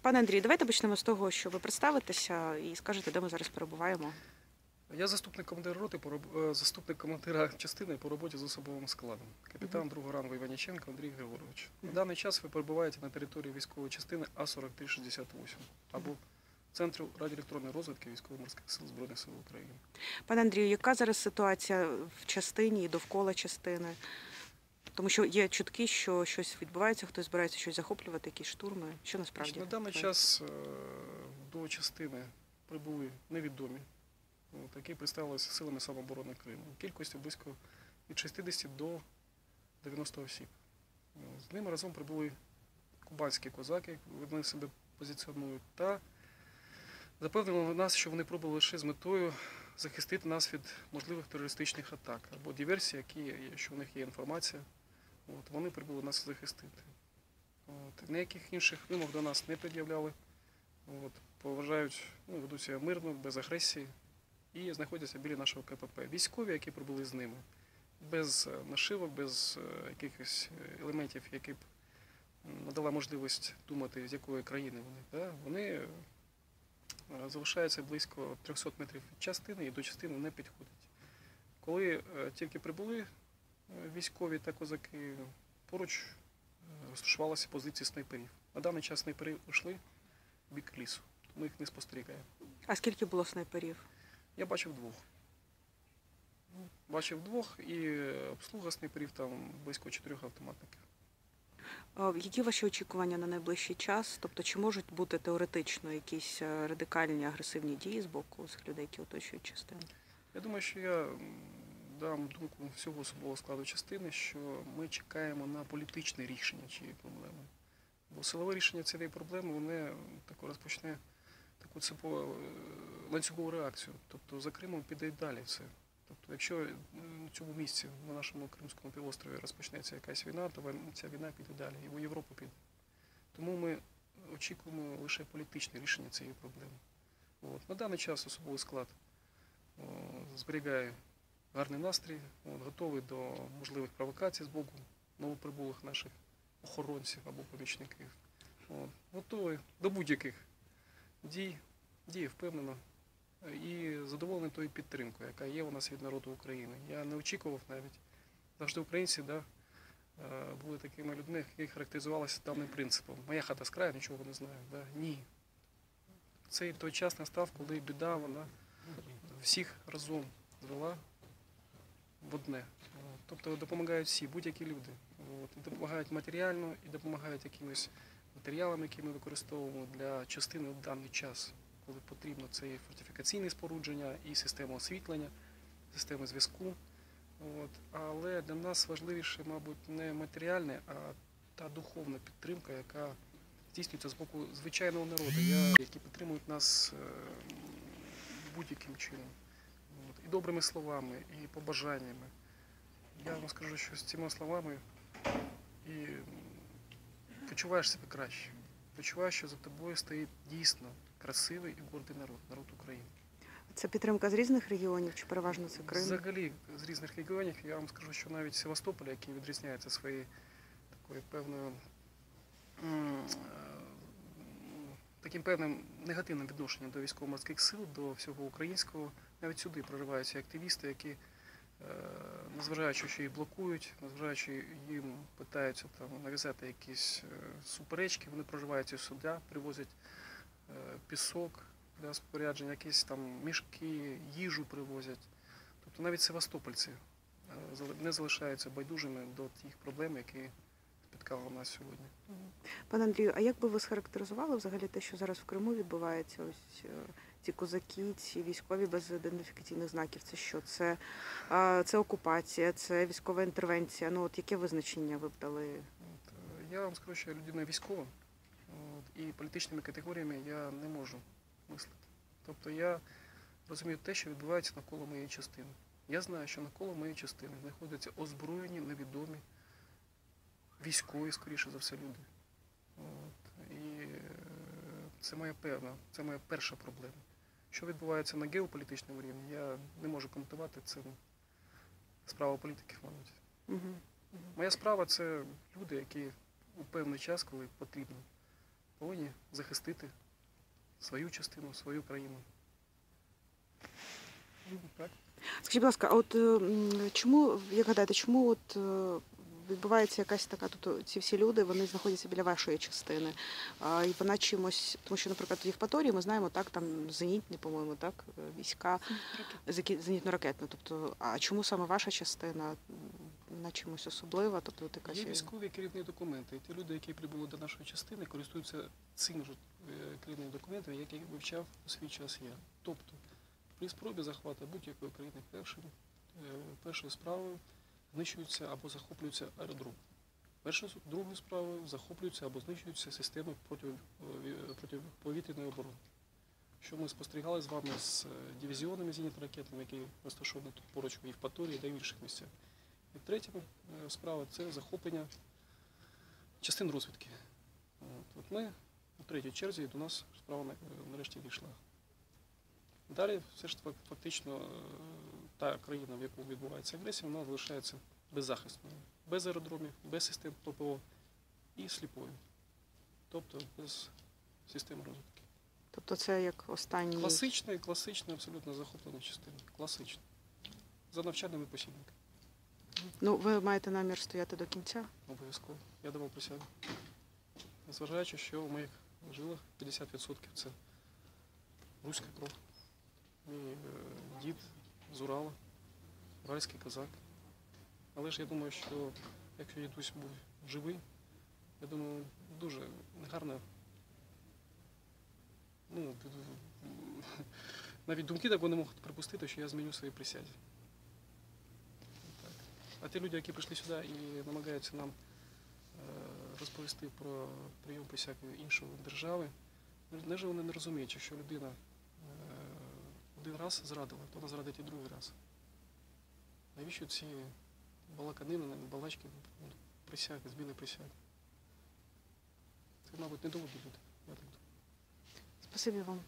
Пане Андрію, давайте почнемо з того, що ви представитеся і скажете, де ми зараз перебуваємо. Я заступник командира роти, е, заступник командира частини по роботі з особовим складом. Капітан другого рангу Іваніченко Андрій Григорович. На даний час ви перебуваєте на території військової частини А4368 або Центру радіоелектронної розвідки військово-морських сил Збройних сил України. Пане Андрію, яка зараз ситуація в частині і довкола частини? Тому що є чутки, що щось відбувається, хтось збирається щось захоплювати, якісь штурми. Що насправді? На даний час е, до частини прибули невідомі, які представилися силами самооборони Криму. Кількістю близько від 60 до 90 осіб. Е, З ними разом прибули кубанські козаки, вони себе позиціонують, та запевнили нас, що вони пробували лише з метою захистити нас від можливих терористичних атак або диверсій, які, є, що в них є інформація. От, вони прибули нас захистити. От, ніяких інших вимог до нас не пред'являли. Поважають, ну, ведуть себе мирно, без агресії і знаходяться біля нашого КПП. Військові, які прибули з ними, без е, нашивок, без е, якихось е, елементів, які б надала можливість думати, з якої країни вони. Да? Вони залишаються близько 300 метрів від частини і до частини не підходять. Коли тільки прибули військові та козаки, поруч е, розташувалися позиції снайперів. На даний час снайпери йшли в бік лісу, тому їх не спостерігаємо. А скільки було снайперів? Я бачив двох. Бачив двох і е, обслуга снайперів там близько чотирьох автоматників. Які ваші очікування на найближчий час? Тобто, чи можуть бути теоретично якісь е, радикальні агресивні дії з боку цих людей, які оточують частину? Я думаю, що я дам думку всього особового складу частини, що ми чекаємо на політичне рішення цієї проблеми. Бо силове рішення цієї проблеми воно тако розпочне таку цепо, е, ланцюгову реакцію. Тобто за Кримом піде й далі все. Тобто, якщо е, на цьому місці, на нашому Кримському півострові розпочнеться якась війна, то ця війна піде далі, і в Європу піде. Тому ми очікуємо лише політичне рішення цієї проблеми. От. На даний час особовий склад зберігає гарний настрій, от, готовий до можливих провокацій з боку новоприбулих наших охоронців або помічників. От, готовий до будь-яких дій, діє впевнено і задоволений тою підтримкою, яка є у нас від народу України. Я не очікував навіть. Завжди українці да, е, були такими людьми, які характеризувалися даним принципом. Моя хата з краю, нічого не знаю. Да? Ні. Цей той час настав, коли біда вона всіх разом звела в одне. Тобто допомагають всі, будь-які люди. От. Допомагають матеріально, і допомагають якимось матеріалами, які ми використовуємо для частини в даний час, коли потрібно. Це і фортифікаційне спорудження, і система освітлення, система зв'язку. От. Але для нас важливіше, мабуть, не матеріальне, а та духовна підтримка, яка здійснюється з боку звичайного народу, які підтримують нас е, будь-яким чином. І добрими словами, і побажаннями. Я вам скажу, що з цими словами і почуваєш себе краще. Почуваєш, що за тобою стоїть дійсно красивий і гордий народ, народ України. Це підтримка з різних регіонів, чи переважно це Крим? Взагалі, з різних регіонів, я вам скажу, що навіть Севастополь, який відрізняється своєю такою певною е, таким певним негативним відношенням до військово-морських сил, до всього українського, навіть сюди прориваються активісти, які, е, незважаючи, що їх блокують, незважаючи їм питаються там нав'язати якісь е, суперечки, вони прориваються сюди, привозять е, пісок для спорядження, якісь там мішки, їжу привозять. Тобто навіть севастопольці не залишаються байдужими до тих проблем, які спіткали нас сьогодні. Пане Андрію, а як би ви схарактеризували взагалі те, що зараз в Криму відбувається? Ось ці козаки, ці військові без ідентифікаційних знаків. Це що? Це, це окупація, це військова інтервенція. Ну от яке визначення ви б дали? Е, я вам скажу, що я людина військова, і політичними категоріями я не можу мислити. Тобто я розумію те, що відбувається навколо моєї частини. Я знаю, що навколо моєї частини знаходяться озброєні, невідомі, військові, скоріше за все, люди. От, і е, це моя певна, це моя перша проблема. Що відбувається на геополітичному рівні, я не можу коментувати, це справа політиків, мабуть. Угу. Моя справа це люди, які у певний час, коли потрібно, повинні захистити свою частину, свою країну. Ну, Так. Скажіть, будь ласка, а от чому, як гадаєте, чому от е, відбувається якась така, тобто ці всі люди вони знаходяться біля вашої частини, і вона чимось, тому що, наприклад, в Євпаторії ми знаємо, так там зенітні, по-моєму, так війська зенітно-ракетні. Тобто, а чому саме ваша частина вона чимось особлива? Тобто, якась Є військові керівні документи. Ті люди, які прибули до нашої частини, користуються цим же е, керівним документом, який вивчав у свій час я. Тобто, при спробі захвату будь-якої країни першим, е, першою справою знищується або захоплюється аеродром. Першою другою справою захоплюються або знищуються системи проти, е, протиповітряної оборони. Що ми спостерігали з вами з е, дивізіонами зенітно-ракетами, які розташовані тут поруч в Євпаторії та інших місцях. І третя е, справа це захоплення частин розвідки. От, ми у третій черзі до нас справа нарешті дійшла. Далі все ж фактично та країна, в яку відбувається агресія, вона залишається беззахисною, без аеродромів, без систем ППО і сліпою. Тобто без систем розвідки. Тобто це як останній Класична і класична абсолютно захоплена частина. Класична. За навчальними посібниками. Ну, ви маєте намір стояти до кінця? Обов'язково. Я давав присягу. Незважаючи, що в моїх жилах 50% це руська кров. Мій е, дід з Урала, уральський козак. Але ж я думаю, що якщо дідусь був живий, я думаю, дуже негарно. Ну, навіть думки такого не можуть припустити, що я зміню свої присязі. Так. А ті люди, які прийшли сюди і намагаються нам е, розповісти про прийом присяги іншої держави, невже вони не розуміють, що людина один раз зрадила, то вона зрадить і другий раз. Навіщо ці балаканини, балачки, присяги, зміни присяги? Це, мабуть, недолугі люди. Я так думаю. Спасибі вам.